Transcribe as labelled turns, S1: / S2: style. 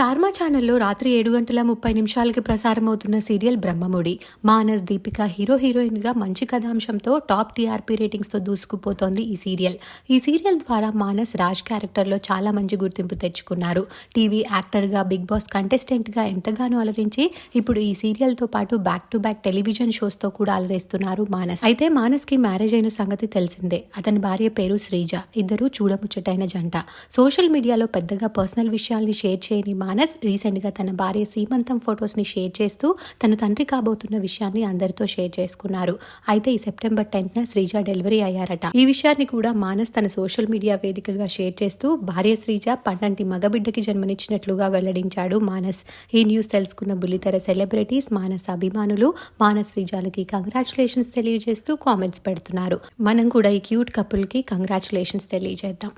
S1: టార్మా ఛానల్లో రాత్రి ఏడు గంటల ముప్పై నిమిషాలకి ప్రసారం అవుతున్న సీరియల్ బ్రహ్మముడి. మానస్ దీపిక హీరో హీరోయిన్గా మంచి కథాంశంతో టాప్ టీఆర్పీ రేటింగ్స్తో దూసుకుపోతోంది ఈ సీరియల్. ఈ సీరియల్ ద్వారా మానస్ రాజ్ క్యారెక్టర్లో చాలా మంచి గుర్తింపు తెచ్చుకున్నారు. టీవీ యాక్టర్గా బిగ్ బాస్ కంటెస్టెంట్గా ఎంతగానో అలరించి ఇప్పుడు ఈ సీరియల్తో పాటు బ్యాక్ టు బ్యాక్ టెలివిజన్ షోస్తో కూడా అలరిస్తున్నారు మానస్. అయితే మానస్కి మ్యారేజ్ అయిన సంగతి తెలిసిందే. అతని భార్య పేరు శ్రీజ. ఇద్దరు చూడముచ్చటైన జంట. సోషల్ మీడియాలో పెద్దగా పర్సనల్ విషయాల్ని షేర్ చేయని మానస్ రీసెంట్గా తన భార్య సీమంతం ఫొటోస్ని షేర్ చేస్తూ తన తండ్రి కాబోతున్న విషయాన్ని అందరితో షేర్ చేసుకున్నారు. అయితే ఈ సెప్టెంబర్ టెన్త్ న శ్రీజ డెలివరీ అయ్యారట. ఈ విషయాన్ని కూడా మానస్ తన సోషల్ మీడియా వేదికగా షేర్ చేస్తూ భార్య శ్రీజ పండంటి మగబిడ్డకి జన్మనిచ్చినట్లుగా వెల్లడించాడు మానస్. ఈ న్యూస్ తెలుసుకున్న బుల్లితెర సెలబ్రిటీస్ మానస్ అభిమానులు మానస్ శ్రీజాలకి కంగ్రాచులేషన్స్ తెలియజేస్తూ కామెంట్స్ పెడుతున్నారు. మనం కూడా ఈ క్యూట్ కపుల్కి కంగ్రాచులేషన్స్ తెలియజేద్దాం.